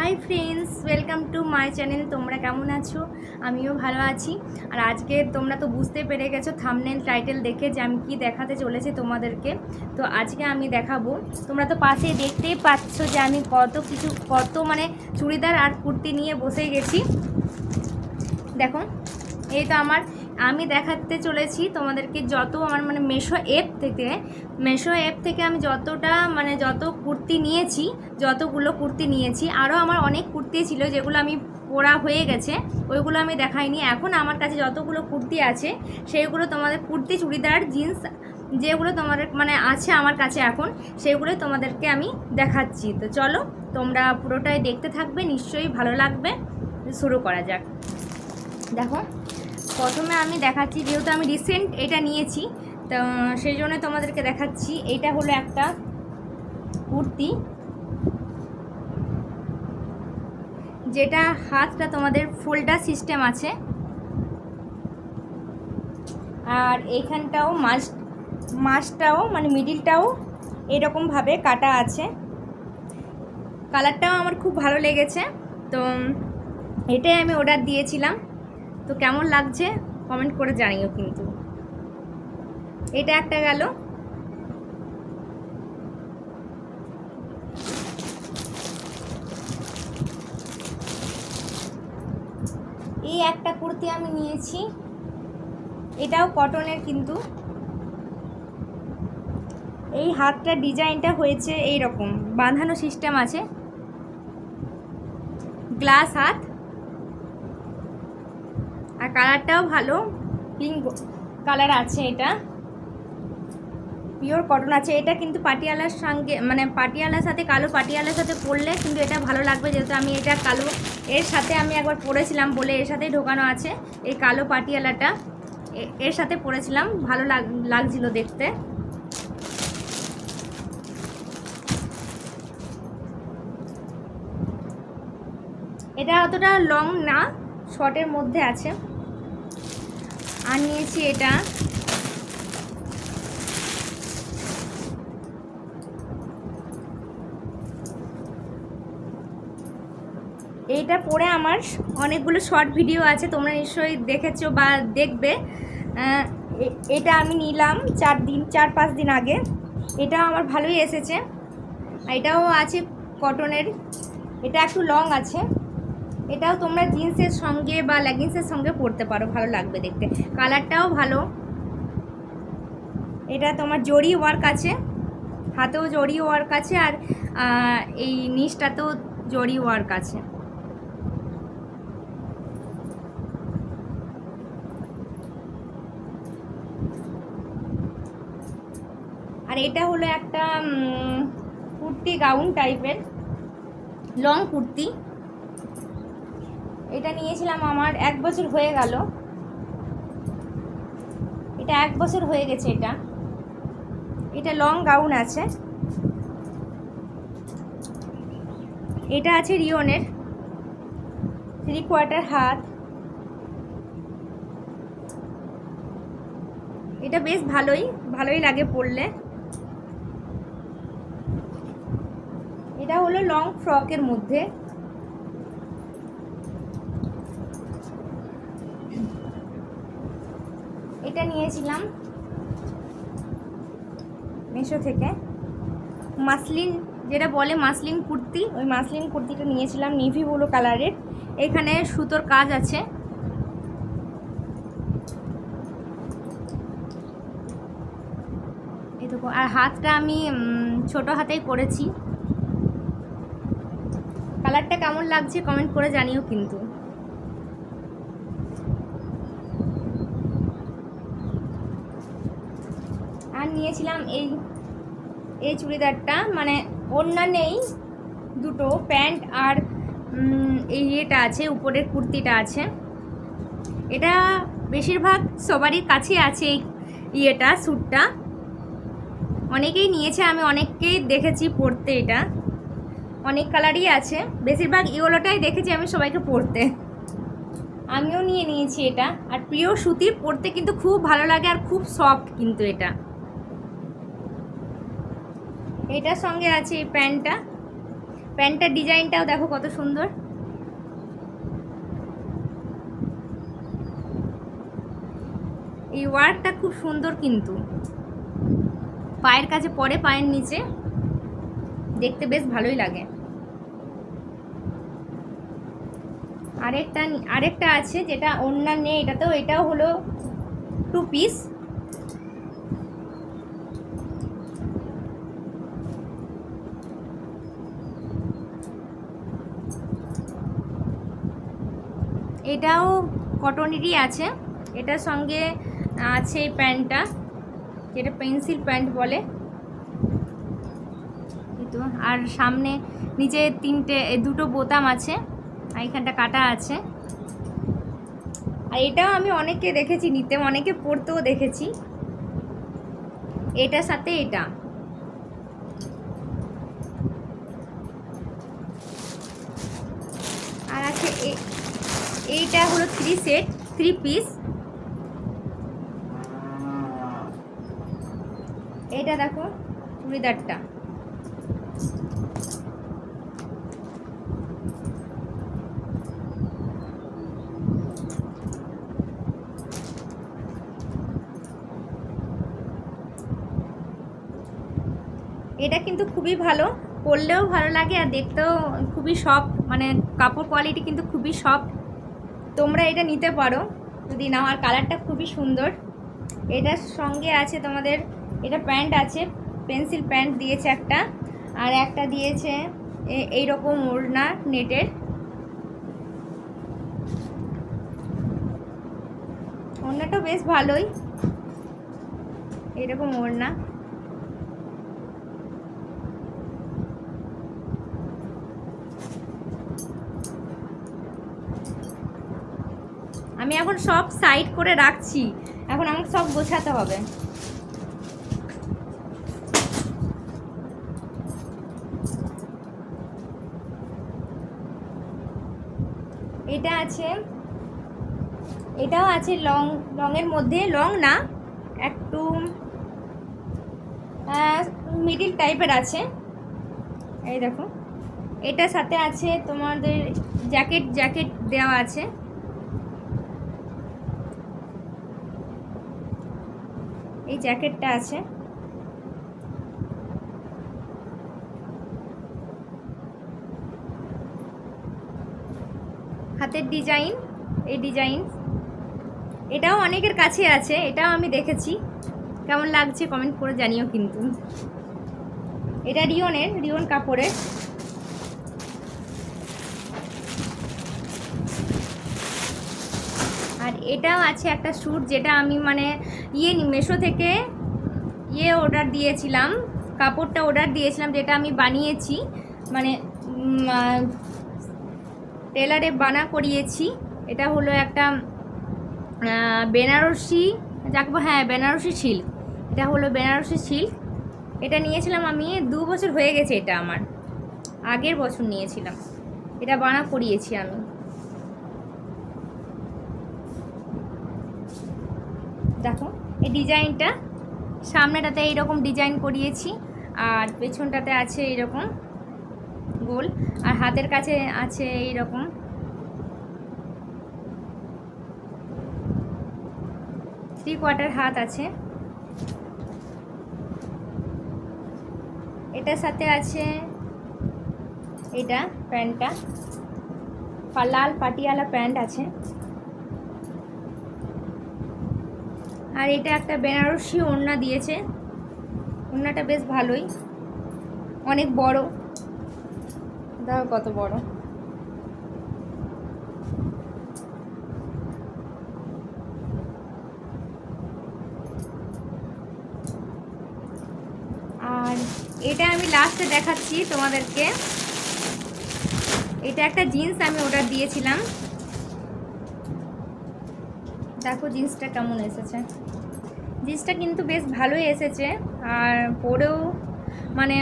Hi friends welcome to my channel তোমরা কেমন আছো? আমিও ভালো আছি। আর আজকে তোমরা তো বুঝতে পেরে গেছো থামনেল টাইটেল দেখে যে আমি কি দেখাতে চলেছি তোমাদেরকে। তো আজকে আমি দেখাবো। তোমরা তো পাশে দেখতেই পাচ্ছ যে আমি কত কিছু, কত মানে চুড়িদার আর কুর্তি নিয়ে বসে গেছি। দেখো, এই তো আমার আমি দেখাতে চলেছি তোমাদেরকে যত আমার মানে মেশো অ্যাপ থেকে। মেশো অ্যাপ থেকে আমি যতটা মানে যত কুর্তি নিয়েছি, যতগুলো কুর্তি নিয়েছি আরও আমার অনেক কুর্তি ছিল যেগুলো আমি পরা হয়ে গেছে, ওইগুলো আমি দেখাইনি। এখন আমার কাছে যতগুলো কুর্তি আছে, সেইগুলো তোমাদের কুর্তি, চুড়িদার, জিন্স যেগুলো তোমাদের মানে আছে আমার কাছে এখন সেগুলো তোমাদেরকে আমি দেখাচ্ছি। তো চলো, তোমরা পুরোটাই দেখতে থাকবে, নিশ্চয়ই ভালো লাগবে। শুরু করা যাক। দেখো প্রথমে আমি দেখাচ্ছি, যেহেতু আমি রিসেন্ট এটা নিয়েছি, তো সেই জন্য তোমাদেরকে দেখাচ্ছি। এইটা হলো একটা কুর্তি, যেটা হাতটা তোমাদের ফোল্ডার সিস্টেম আছে। আর এইখানটাও মাছ মাছটাও মানে মিডিলটাও এরকমভাবে কাটা আছে। কালারটাও আমার খুব ভালো লেগেছে, তো এটাই আমি অর্ডার দিয়েছিলাম। তো কেমন লাগছে? কমেন্ট করে জানিও কিন্তু। এটা একটা গেল। এই একটা কুর্তি আমি নিয়েছি। এটাও কটনের কিন্তু। এই হাতটা ডিজাইনটা হয়েছে এই রকম বাঁধানো সিস্টেম আছে। গ্লাস হাত। কালারটাও ভালো। পিঙ্ক কালার আছে এটা। পিওর কটন আছে। এটা কিন্তু পাটিয়ালার সঙ্গে মানে পাটিয়ালার সাথে, কালো পাটিয়ালার সাথে পরলে কিন্তু এটা ভালো লাগবে। যেহেতু আমি এটা কালো, এর সাথে আমি একবার পরেছিলাম বলে এর সাথেই ঢোকানো আছে। এই কালো পাটিয়ালাটা এর সাথে পরেছিলাম। ভালো লাগ, লাগছিল দেখতে। এটা অতটা লং না শর্টের মধ্যে আছে। আর নিয়েছি এটা। এইটা পরে আমার অনেকগুলো শর্ট ভিডিও আছে, তোমরা নিশ্চয়ই দেখেছ বা দেখবে। এটা আমি নিলাম চার দিন, চার পাঁচ দিন আগে। এটা আমার ভালোই এসেছে। এটাও আছে কটনের। এটা একটু লং আছে। এটাও তোমরা জিন্সের সঙ্গে বা লেগিংসের সঙ্গে পরতে পারো, ভালো লাগবে দেখতে। কালারটাও ভালো। এটা তোমার জরি ওয়ার্ক আছে, হাতেও জরি ওয়ার্ক আছে আর এই নিচটাতেও জরি ওয়ার্ক আছে। আর এটা হলো একটা কুর্তি গাউন টাইপের লং কুর্তি। এটা নিয়েছিলাম আমার এক বছর হয়ে গেল। এটা এক বছর হয়ে গেছে এটা। এটা লং গাউন আছে। এটা আছে রিওনের। থ্রি কোয়ার্টার হাত। এটা বেশ ভালোই ভালোই লাগে পরলে। এটা হলো লং ফ্রকের মধ্যে। এটা নিয়েছিলাম মেশো থেকে। মাসলিন, যেটা বলে মাসলিন কুর্তি, ওই মাসলিন কুর্তিটা নিয়েছিলাম নিভি ব্লু কালারের। এখানে সুতোর কাজ আছে। দেখো, আর হাতটা আমি ছোট হাতেই করেছি কালারটা কেমন লাগছে কমেন্ট করে জানিও কিন্তু। আর নিয়েছিলাম এই এই চুড়িদারটা। মানে ওড়না নেই, দুটো প্যান্ট আর এই ইয়েটা আছে, উপরের কুর্তিটা আছে। এটা বেশিরভাগ সবারই কাছে আছে এই ইয়েটা, স্যুটটা। অনেকেই নিয়েছে, আমি অনেককেই দেখেছি পরতে এটা। অনেক কালারই আছে। বেশিরভাগ ইয়েলোটাই দেখেছি আমি সবাইকে পরতে। আমিও নিয়ে নিয়েছি এটা। আর প্রিয় সুতির পরতে কিন্তু খুব ভালো লাগে আর খুব সফট কিন্তু এটা। এটার সঙ্গে আছে এই প্যান্টটা। প্যান্টটার ডিজাইনটাও দেখো কত সুন্দর। এই ওয়ার্কটা খুব সুন্দর কিন্তু। পায়ের কাছে পরে পায়ের নিচে। দেখতে বেশ ভালোই লাগে। আরেকটা আরেকটা আছে যেটা অন্যান্য এটাতেও, এটাও হলো টু পিস এটাও কটনেরই আছে। এটার সঙ্গে আছে এই প্যান্টটা, যেটা পেন্সিল প্যান্ট বলে। তো, আর সামনে নিচে তিনটে দুটো বোতাম আছে, আর এখানটা কাটা আছে। আর এটাও আমি অনেককে দেখেছি নিতে অনেকে পরতেও দেখেছি। এটার সাথে এটা। আর আছে এইটা হলো থ্রি সেট থ্রি পিস এটা দেখো, চুড়িদারটা। এটা কিন্তু খুবই ভালো, পরলেও ভালো লাগে আর দেখতেও খুবই সফট মানে কাপড় কোয়ালিটি কিন্তু খুবই সফট তোমরা এটা নিতে পারো। যদি নাও, আর কালারটা খুবই সুন্দর। এটার সঙ্গে আছে তোমাদের, এটা প্যান্ট আছে, পেন্সিল প্যান্ট দিয়েছে একটা, আর একটা দিয়েছে এ- এইরকম ওড়না নেটের। ওড়নাটা বেশ ভালোই। এরকম ওড়না। আমি এখন সব সাইড করে রাখছি। এখন আমাকে সব গোছাতে হবে। এটা আছে, এটাও আছে লং, লংয়ের মধ্যে, লং না, একটু মিডিল টাইপের আছে। এই দেখো, এটার সাথে আছে তোমাদের জ্যাকেট জ্যাকেট দেওয়া আছে। এই জ্যাকেটটা আছে। হাতের ডিজাইন, এই ডিজাইন। এটাও অনেকের কাছে আছে, এটাও আমি দেখেছি। কেমন লাগছে কমেন্ট করে জানিও কিন্তু। এটা রিওনের, রিওন কাপড়ের আর এটাও আছে একটা স্যুট যেটা আমি মানে ইয়ে মেশো থেকে ইয়ে অর্ডার দিয়েছিলাম, কাপড়টা অর্ডার দিয়েছিলাম যেটা আমি বানিয়েছি মানে টেলারে বানা করিয়েছি। এটা হলো একটা বেনারসি, যাকে হ্যাঁ বেনারসি সিল্ক এটা হলো বেনারসি সিল্ক এটা নিয়েছিলাম আমি দু বছর হয়ে গেছে এটা আমার। আগের বছর নিয়েছিলাম। এটা বানা করিয়েছি আমি। দেখো, এই ডিজাইনটা সামনেটাতে এইরকম ডিজাইন করিয়েছি, আর পেছনটাতে আছে এইরকম গোল, আর হাতের কাছে আছে এইরকম। থ্রি কোয়ার্টার হাত আছে। এটার সাথে আছে এটা প্যান্টটা। লাল পাটিয়ালা প্যান্ট আছে। আর এটা একটা বেনারসি ওড়না দিয়েছে। ওড়নাটা বেশ ভালোই। অনেক বড়। দেখো কত বড়। আর এটা আমি লাস্টে দেখাচ্ছি তোমাদেরকে। এটা একটা জিন্স আমি অর্ডার দিয়েছিলাম। দেখো জিন্সটা কেমন এসেছে। জিন্সটা কিন্তু বেশ ভালোই এসেছে, আর পরেও মানে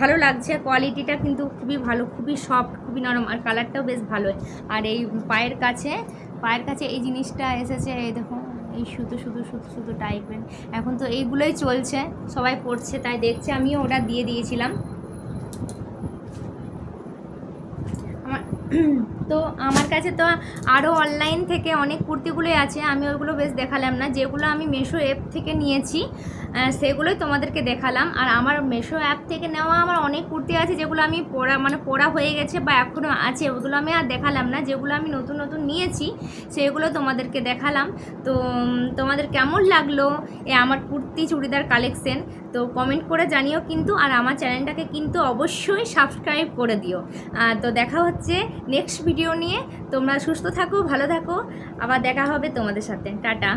ভালো লাগছে। কোয়ালিটিটা কিন্তু খুবই ভালো, খুবই সফট, খুবই নরম, আর কালারটাও বেশ ভালো আর এই পায়ের কাছে পায়ের কাছে এই জিনিসটা এসেছে, এই দেখো, এই শুধু শুধু শুধু শুধু টাইপের এখন তো এইগুলোই চলছে, সবাই পড়ছে তাই দেখছে, আমিও অর্ডার দিয়ে দিয়েছিলাম। আমার তো আমার কাছে তো আরও অনলাইন থেকে অনেক কুর্তিগুলোই আছে, আমি ওইগুলো বেশ দেখালাম না। যেগুলো আমি মেশো অ্যাপ থেকে নিয়েছি সেগুলোই তোমাদেরকে দেখালাম। আর আমার মেশো অ্যাপ থেকে নেওয়া আমার অনেক কুর্তি আছে, যেগুলো আমি পরা মানে পরা হয়ে গেছে বা এখনও আছে, ওগুলো আমি আর দেখালাম না। যেগুলো আমি নতুন নতুন নিয়েছি, সেগুলো তোমাদেরকে দেখালাম। তো তোমাদের কেমন লাগল এ আমার কুর্তি চুড়িদার কালেকশন তো কমেন্ট করে জানিও কিন্তু, আর আমার চ্যানেলটাকে কিন্তু অবশ্যই সাবস্ক্রাইব করে দিও। তো দেখা হচ্ছে নেক্সট ভিডিও নিয়ে তোমরা সুস্থ থাকো ভালো থাকো। আবার দেখা হবে তোমাদের সাথে। টাটা।